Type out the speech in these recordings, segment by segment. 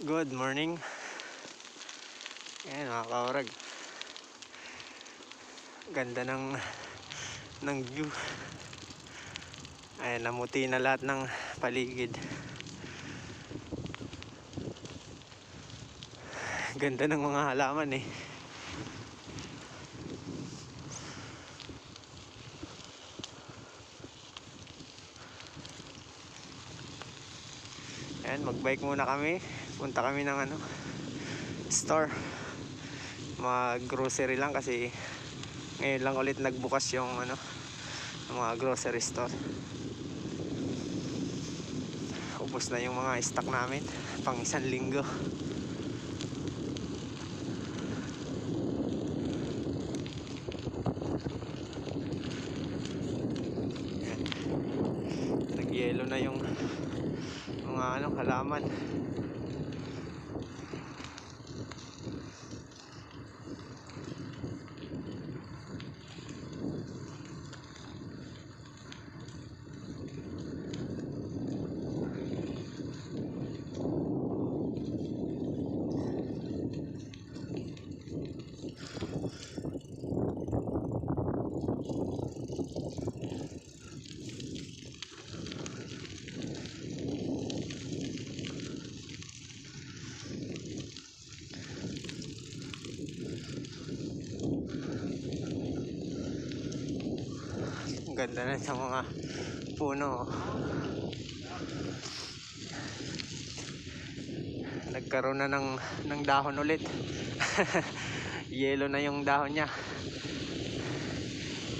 Good morning. Ayan mga kaurag. Ganda ng ng view. Ayan, namuti na lahat ng paligid. Ganda ng mga halaman eh. Ayan, magbike muna kami. Punta kami ng ano, store. Mag-grocery lang kasi ngayon lang ulit nagbukas yung ano, mga grocery store. Ubus na yung mga stock namin pang isang linggo. Ayan. Nag-yellow na yung mga ano, halaman. Ganda na sa mga puno. oh. Nagkaroon na ng, ng dahon ulit. Yellow na yung dahon niya.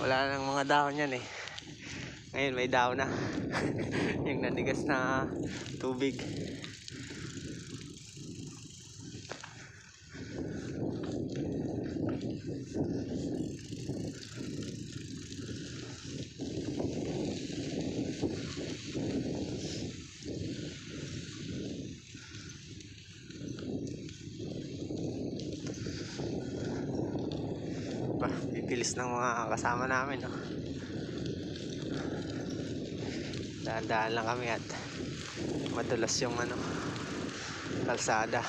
Wala nang mga dahon yan eh. Ngayon may dahon na. yung nanigas na tubig. Ba, bibilis ng mga kasama namin. No? Daan-daan lang kami at madulas yung ano, kalsada.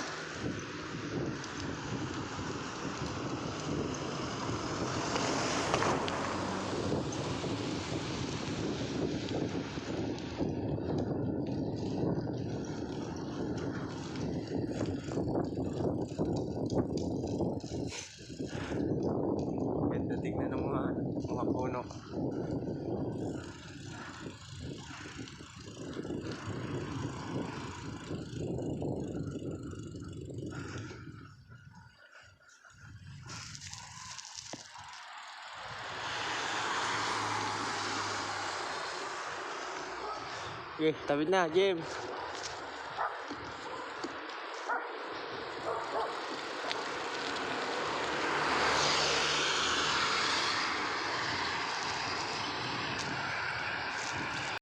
Ganda tignan ng mga, mga puno. Okay, tawid na, Jim.